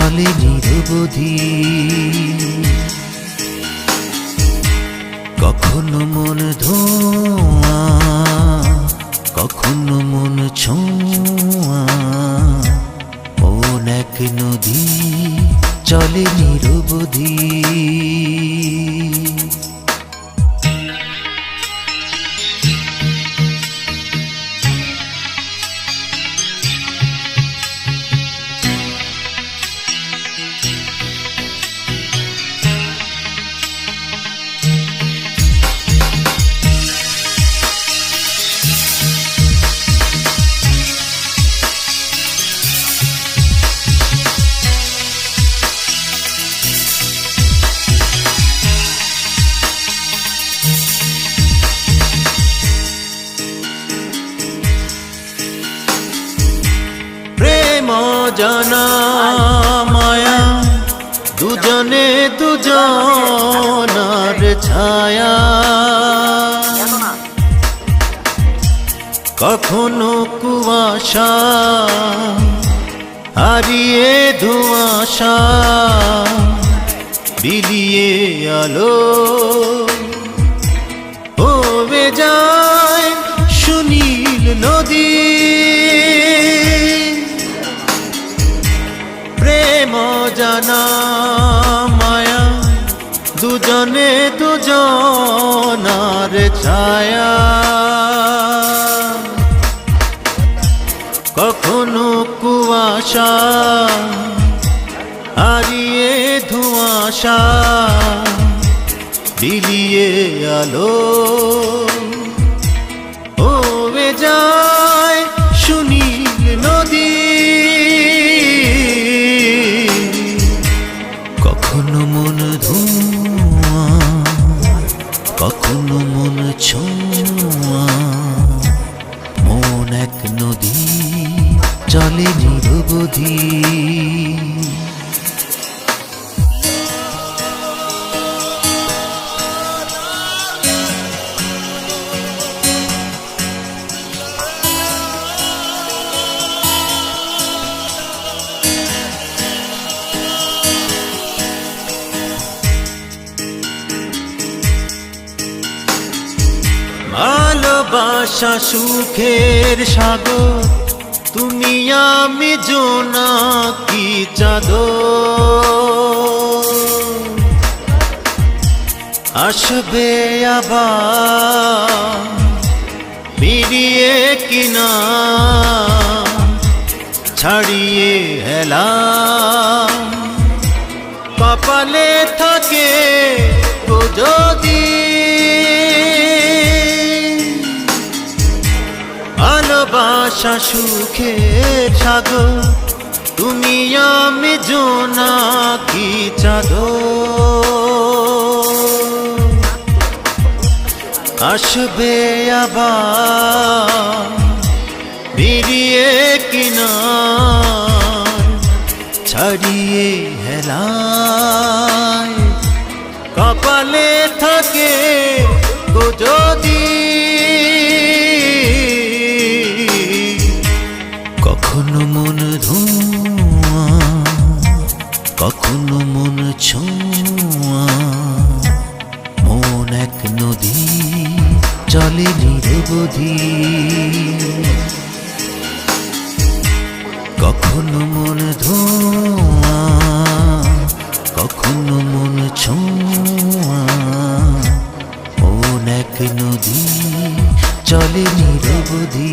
চলে নিরবধি কখনো মন ধোয়া কখনো মন ছোঁয়া। মন এক নদী চলে নিরবধি। প্রেম জানা মায়া। দুজনে দুজনার ছায়া। কখনো কুয়াশা হারিয়ে ধোঁয়াশা বিলিয়ে আলো। হবে যায় জানা মায়া দুজনে দুজনার ছায়া। কখনো কুয়াশা হারিয়ে ধোঁয়াশা বিলিয়ে আলো। মন ধোঁয়া কখনো মন ছোঁয়া। মন এক নদী চলে নিরবধি ভালোবাসা সুখের সাগর। তুমি আমি জোনাকি চাদর? আসবে আবার কিনা? ছাড়িয়ে হেলা কপালে থাকে যদি ভালোবাসা সুখের সাগর। তুমি আমি জোনাকি চাদর? আসবে আবার কিনা ছাড়িয়ে হেলায় কখনো মন ছোঁয়া, মন এক নদী, চলে নিরবধি কখনো মন ধোঁয়া, কখনো মন ছোঁয়া, মন এক নদী, চলে নিরবধি